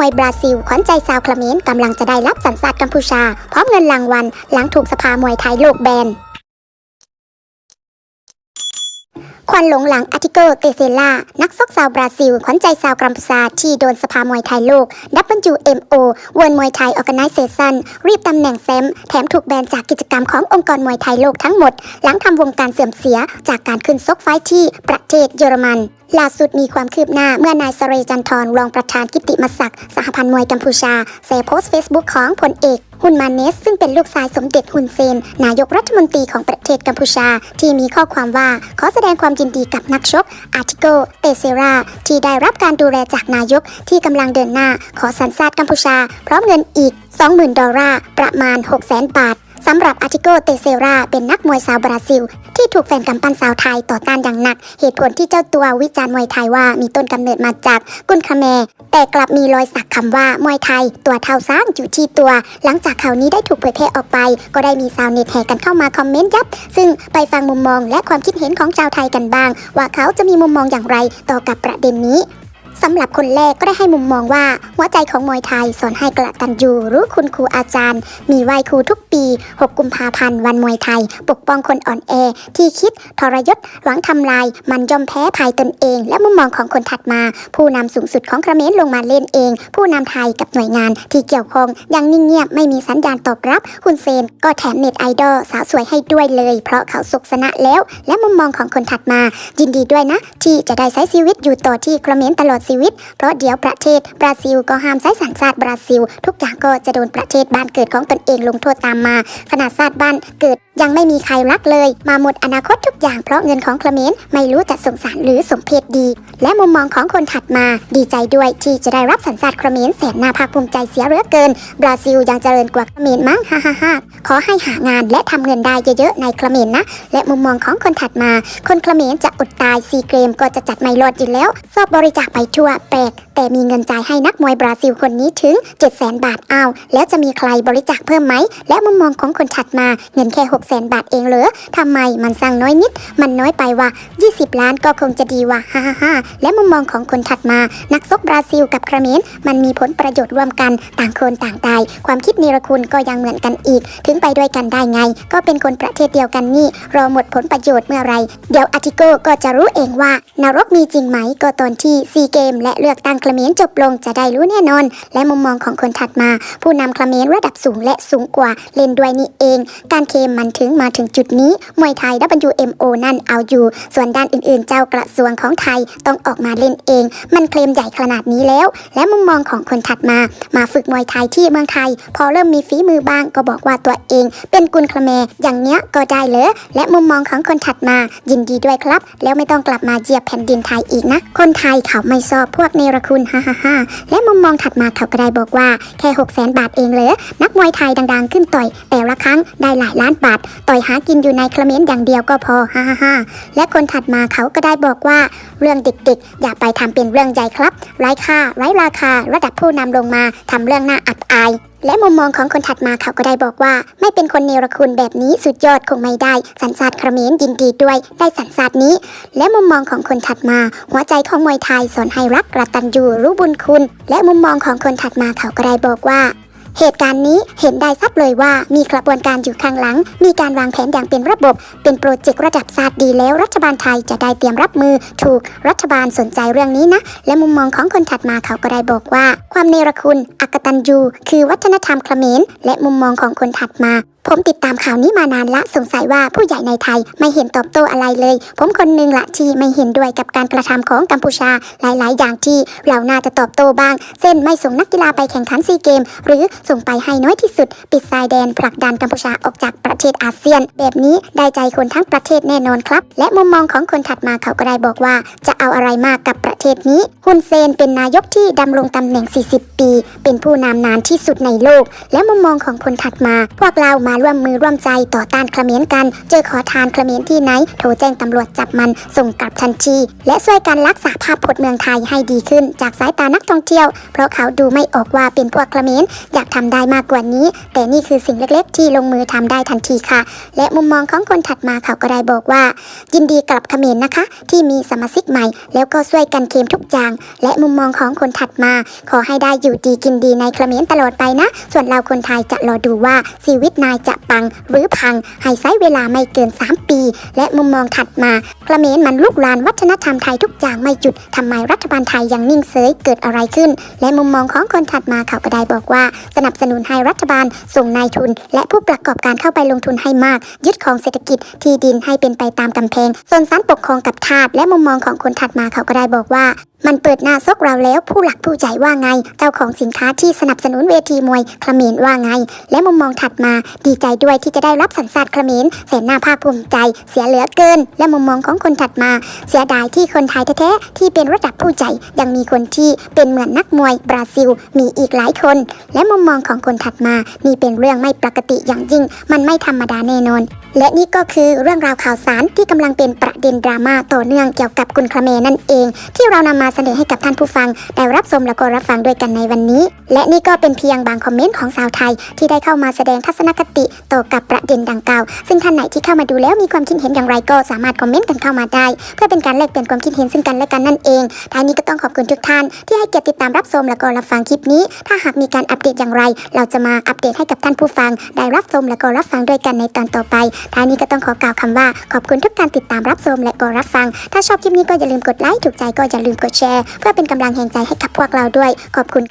มวยบราซิล ขวัญใจชาวเขมรกำลังจะได้รับสัญชาติกัมพูชา พร้อมเงินรางวัล หลังถูกสภามวยไทยโลกแบนควันหลงหลังอาติโกเตเซล่า นักซกสาวบราซิล ขวัญใจชาวกัมพูชาที่โดนสภามวยไทยโลก WMO เวิร์มวยไทยออ g a แ i น a t i o n รีบตำแหน่งแซม แถมถูกแบนจากกิจกรรมขององค์กรมวยไทยโลกทั้งหมด หลังทำวงการเสื่อมเสียจากการขึ้นซกไฟที่ประเทศเยอรมัน ล่าสุดมีความคืบหน้าเมื่อนายสเรจันทร์รองประธานกิติมศักดิ์สหพันธ์มวยกัมพูชาแชร์โพสเฟซบุ๊กของพลเอกฮุนมาเนส ซึ่งเป็นลูกชายสมเด็จฮุนเซน นายกรัฐมนตรีของประเทศกัมพูชา ที่มีข้อความว่า ขอแสดงความยินดีกับนักชกอาร์ติโก เตเซรา ที่ได้รับการดูแลจากนายกที่กำลังเดินหน้า ขอสัญชาติกัมพูชา พร้อมเงินอีก 20,000 ดอลลาร์ประมาณ 600,000 บาท สำหรับอาร์ติโกเตเซราเป็นนักมวยสาวบราซิล ที่ถูกแฟนกำปั้นสาวไทยต่อต้านอย่างหนัก เหตุผลที่เจ้าตัววิจารณ์มวยไทยว่ามีต้นกำเนิดมาจากกุนคาแมร์แต่กลับมีรอยสักคำว่ามวยไทย ตัวเท่าสร้างอยู่ที่ตัว หลังจากข่าวนี้ได้ถูกเผยแพร่ออกไป ก็ได้มีชาวเน็ตแห่กันเข้ามาคอมเมนต์ยับ ซึ่งไปฟังมุมมองและความคิดเห็นของชาวไทยกันบ้าง ว่าเขาจะมีมุมมองอย่างไรต่อกับประเด็นนี้ สำหรับคนแรกก็ได้ให้มุมมองว่า หัวใจของมวยไทยสอนให้กระตันยูรู้คุณครูอาจารย์ มีไหวครูทุกปี 6 กุมภาพันธ์วันมวยไทย ปกป้องคนอ่อนแอ ที่คิดทรยศหวังทำลาย มันยอมแพ้ภายตนเอง และมุมมองของคนถัดมา ผู้นำสูงสุดของเขมรลงมาเล่นเอง ผู้นำไทยกับหน่วยงานที่เกี่ยวข้องยังนิ่งเงียบไม่มีสัญญาณตอบรับฮุนเซนก็แถมเน็ตไอดอลสาวสวยให้ด้วยเลย เพราะเขาสุขสนะแล้ว และมุมมองของคนถัดมา ยินดีด้วยนะ ที่จะได้ใช้ชีวิตอยู่ต่อที่เขมรตลอดชีวิต เพราะเดี๋ยวประเทศบราซิลก็ห้ามใช้สัญชาติบราซิล ทุกอย่างก็จะโดนประเทศบ้านเกิดของตนเองลงโทษตามมาขนาดชาติบ้านเกิด ยังไม่มีใครรักเลย มาหมดอนาคตทุกอย่างเพราะเงินของเขมรไม่รู้จะสงสารหรือสมเพศดี และมุมมองของคนถัดมาดีใจด้วยที่จะได้รับสัญชาติเขมรแสนน่าภาคภูมิใจเสียเหลือเกิน บราซิลยังเจริญกว่าเขมรมั้งฮ่าฮ่าฮ่าขอให้หางานและทำเงินได้เยอะๆในเขมรนะ และมุมมองของคนถัดมา คนเขมรจะอดตายซีเกมก็จะจัดไม่รอดอยู่แล้วชอบบริจาคไปทั่วแปลก แต่มีเงินจ่ายให้นักมวยบราซิลคนนี้ถึง 7 0 0 0 0 0บาทอ้าวแล้วจะมีใครบริจาคเพิ่มไหม และมุมมองของคนถัดมาเงินแค่ 6 0 0 0 0 0บาทเองเหรอทำไมมันสั่งน้อยนิด มันน้อยไปว่ะ20 ล้านก็คงจะดีว่ะฮ่าฮ่าฮ่าและมุมมองของคนถัดมา นักซกบราซิลกับเขมรมันมีผลประโยชน์ร่วมกันต่างคนต่างตาย ความคิดเนรคุณก็ยังเหมือนกันอีก ถึงไปด้วยกันได้ไง ก็เป็นคนประเทศเดียวกันนี่รอหมดผลประโยชน์เมื่อไร เดี๋ยวอาร์ติโกก็จะรู้เองว่านรกมีจริงไหมก็ตอนที่ซีเกมและเลือกตั้งเมรจบลงจะได้รู้แน่นอน และมุมมองของคนถัดมา ผู้นำเขมรระดับสูงและสูงกว่าเล่นด้วยนี่เอง การเคมมันถึงมาถึงจุดนี้มวยไทย WMO นั่นเอาอยู่ ส่วนด้านอื่นๆ เจ้ากระทรวงของไทยต้องออกมาเล่นเอง มันเคลมใหญ่ขนาดนี้แล้ว และมุมมองของคนถัดมา มาฝึกมวยไทยที่เมืองไทย พอเริ่มมีฝีมือบ้างก็บอกว่าตัวเอง เป็นกุนคลแมอย่างเนี้ยก็ได้เลยและมุมมองของคนถัดมา ยินดีด้วยครับ แล้วไม่ต้องกลับมาเหยียบแผ่นดินไทยอีกนะ คนไทยเขาไม่ชอบพวกเนรคุณฮ่าฮ่าฮ่าและมุมมองถัดมาเขาก็ได้บอกว่า แค่6 0แสนบาทเองเลยนักมวยไทยดังๆ ขึ้นต่อย แต่ละครั้งได้หลายล้านบาท ต่อยหากินอยู่ในเขมนอย่างเดียวก็พอฮ่าฮ่าฮ่าและคนถัดมาเขาก็ได้บอกว่า เรื่องเด็กๆ อย่าไปทำเป็นเรื่องใหญ่ครับ ไร้ค่าไร้ราคาระดับผู้นำลงมาทำเรื่องน่าอับอาย และมุมมองของคนถัดมาเขาก็ได้บอกว่า ไม่เป็นคนเนรคุณแบบนี้สุดยอดคงไม่ได้ สัญชาติเขมรยินดีด้วยได้สัญชาตินี้ และมุมมองของคนถัดมา หัวใจของมวยไทยสอนให้รักกระตันยูรู้บุญคุณ และมุมมองของคนถัดมาเขาก็ได้บอกว่า เหตุการณ์นี้เห็นได้ชัดเลยว่ามีกระบวนการอยู่ข้างหลัง มีการวางแผนอย่างเป็นระบบ เป็นโปรเจกต์ระดับศาสตร์ดีแล้วรัฐบาลไทยจะได้เตรียมรับมือ ถูกรัฐบาลสนใจเรื่องนี้นะ และมุมมองของคนถัดมาเขาก็ได้บอกว่า ความเนรคุณอักตันยูคือวัฒนธรรมเขมรและมุมมองของคนถัดมา ผมติดตามข่าวนี้มานานละสงสัยว่าผู้ใหญ่ในไทยไม่เห็นตอบโต้อะไรเลย ผมคนหนึงละที่ไม่เห็นด้วยกับการกระทำของกัมพูชาหลาย ๆ อย่างที่เราน่าจะตอบโต้บ้างเช่นไม่ส่งนักกีฬาไปแข่งขันซีเกม หรือส่งไปให้น้อยที่สุด ปิดชายแดนผลักดันกัมพูชาออกจากประเทศอาเซียน แบบนี้ได้ใจคนทั้งประเทศแน่นอนครับ และมุมมองของคนถัดมาเขาก็ได้บอกว่า จะเอาอะไรมากกับประเทศนี้ฮุนเซนเป็นนายกที่ดำรงตำแหน่ง 40 ปี เป็นผู้นำนานที่สุดในโลก และมุมมองของคนถัดมา พวกเรามาร่วมมือร่วมใจต่อต้านเขมรกัน เจอขอทานเขมรที่ไหน โทรแจ้งตำรวจจับมันส่งกลับทันที และช่วยกันรักษาภาพพจน์เมืองไทยให้ดีขึ้น จากสายตานักท่องเที่ยว เพราะเขาดูไม่ออกว่าเป็นพวกเขมรอยากทำได้มากกว่านี้ แต่นี่คือสิ่งเล็กๆ ที่ลงมือทำได้ทันทีค่ะ และมุมมองของคนถัดมาเขาก็ได้บอกว่า ยินดีกับเขมรนะคะ ที่มีสมาชิกใหม่ แล้วก็ช่วยกันเคลมทุกอย่าง และมุมมองของคนถัดมา ขอให้ได้อยู่ดีกินดีในเขมรตลอดไปนะ ส่วนเราคนไทยจะรอดูว่าชีวิตนายจะปังหรือพังให้ใช้เวลาไม่เกิน 3 ปี และมุมมองถัดมาเขมรมันลุกลานวัฒนธรรมไทยทุกอย่างไม่หยุดทำไมรัฐบาลไทยยังนิ่งเฉยเกิดอะไรขึ้น และมุมมองของคนถัดมาเขาก็ได้บอกว่า สนับสนุนให้รัฐบาลส่งนายทุน และผู้ประกอบการเข้าไปลงทุนให้มาก ยึดของเศรษฐกิจที่ดินให้เป็นไปตามกำแพงส่วนสารปกครองกับทาสและมุมมองของคนถัดมาเขาก็ได้บอกว่า มันเปิดหน้าซกเราแล้วผู้หลักผู้ใหญ่ว่าไง เจ้าของสินค้าที่สนับสนุนเวทีมวยเขมรว่าไง และมุมมองถัดมาดีใจด้วยที่จะได้รับสัญชาติเขมรแสนน่าภาคภูมิใจ เสียเหลือเกิน และมุมมองของคนถัดมา เสียดายที่คนไทยแท้ๆที่เป็นระดับผู้ใจยังมีคนที่เป็นเหมือนนักมวยบราซิล มีอีกหลายคน และมุมมองของคนถัดมานี่เป็นเรื่องไม่ปกติอย่างยิ่ง มันไม่ธรรมดาแน่นอนและนี่ก็คือเรื่องราวข่าวสารที่กำลังเป็นประเด็นดราม่าต่อเนื่องเกี่ยวกับกุนคาเมนั่นเอง ที่เรานำมาเสนอให้กับท่านผู้ฟัง ได้รับชมและก็รับฟังด้วยกันในวันนี้ และนี่ก็เป็นเพียงบางคอมเมนต์ของสาวไทย ที่ได้เข้ามาแสดงทัศนคติต่อกับประเด็นดังกล่าว ซึ่งท่านไหนที่เข้ามาดูแล้วมีความคิดเห็นอย่างไรก็สามารถคอมเมนต์กันเข้ามาได้ เพื่อเป็นการแลกเปลี่ยนความคิดเห็นซึ่งกันและกันนั่นเองท้ายนี้ก็ต้องขอบคุณทุกท่าน ที่ให้เกียรติติดตามรับชมและก็รับฟังคลิปนี้ ถ้าหากมีการอัปเดตอย่างไร เราจะมาอัปเดตให้กับท่านผู้ฟัง ได้รับชมและก็รับฟังด้วยกันในตอนต่อไปท้ายนี้ก็ต้องขอกล่าวคำว่าขอบคุณทุกการติดตามรับชมและก็รับฟัง ถ้าชอบคลิปนี้ก็อย่าลืมกดไลค์ถูกใจก็อย่าลืมกดแชร์ เพื่อเป็นกำลังแห่งใจให้กับพวกเราด้วย ขอบคุณ